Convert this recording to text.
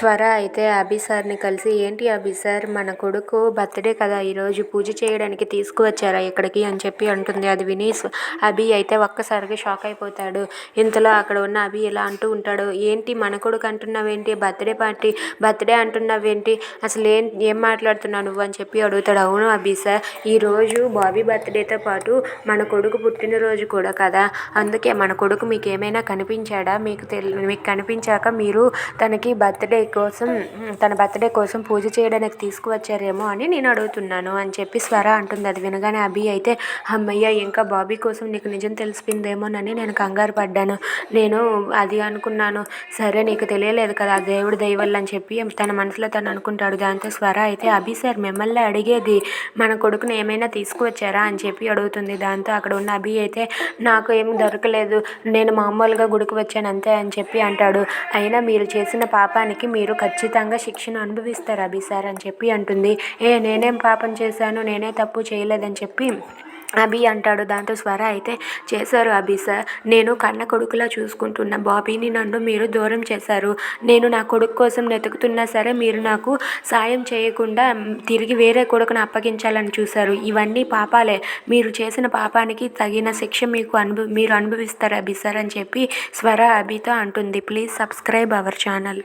స్వర అయితే అభి సార్ని కలిసి ఏంటి అభి సార్ మన కొడుకు బర్త్డే కదా ఈరోజు పూజ చేయడానికి తీసుకువచ్చారా ఇక్కడికి? అని చెప్పి అంటుంది. అది విని అభి అయితే ఒక్కసారిగా షాక్ అయిపోతాడు. ఇంతలో అక్కడ ఉన్న అభి ఇలా అంటూ ఉంటాడు? ఏంటి మన కొడుకు అంటున్నావేంటి? బర్త్డే పార్టీ బర్త్డే అంటున్నావేంటి? అసలు ఏం ఏం మాట్లాడుతున్నావు నువ్వు? అని చెప్పి అడుగుతాడు. అవును అభి సార్ ఈరోజు బాబీ బర్త్డేతో పాటు మన కొడుకు పుట్టినరోజు కూడా కదా. అందుకే మన కొడుకు మీకు ఏమైనా కనిపించాడా? మీకు తెలి మీకు కనిపించాక మీరు తనకి బర్త్డే కోసం తన బర్త్డే కోసం పూజ చేయడానికి తీసుకువచ్చారేమో అని నేను అడుగుతున్నాను అని చెప్పి స్వర అంటుంది. అది వినగానే అభి అయితే అమ్మయ్య ఇంకా బాబీ కోసం నీకు నిజం తెలిసిపోయిందేమోనని నేను కంగారు పడ్డాను. నేను అది అనుకున్నాను. సరే నీకు తెలియలేదు కదా దేవుడి దయవల్ల అని చెప్పి తన మనసులో తను అనుకుంటాడు. దాంతో స్వర అయితే అభి సార్ మిమ్మల్ని అడిగేది మన కొడుకుని ఏమైనా తీసుకువచ్చారా అని చెప్పి అడుగుతుంది. దాంతో అక్కడ ఉన్న అభి అయితే నాకు ఏం దొరకలేదు. నేను మామూలుగా గుడికి వచ్చాను అంతే అని చెప్పి అంటాడు. అయినా మీరు చేసిన పాపానికి మీ మీరు ఖచ్చితంగా శిక్షను అనుభవిస్తారు అభి సార్ అని చెప్పి అంటుంది. ఏ నేనేం పాపం చేశాను? నేనే తప్పు చేయలేదని చెప్పి అభి అంటాడు. దాంతో స్వర అయితే చేశారు అభి సార్. నేను కన్న కొడుకులా చూసుకుంటున్న బాబీని నన్ను మీరు దూరం చేశారు. నేను నా కొడుకు కోసం వెతుకుతున్నా సరే మీరు నాకు సాయం చేయకుండా తిరిగి వేరే కొడుకును అప్పగించాలని చూశారు. ఇవన్నీ పాపాలే. మీరు చేసిన పాపానికి తగిన శిక్ష మీకు అనుభవ మీరు అనుభవిస్తారు అభి సార్ అని చెప్పి స్వర అభితో అంటుంది. Please subscribe our channel.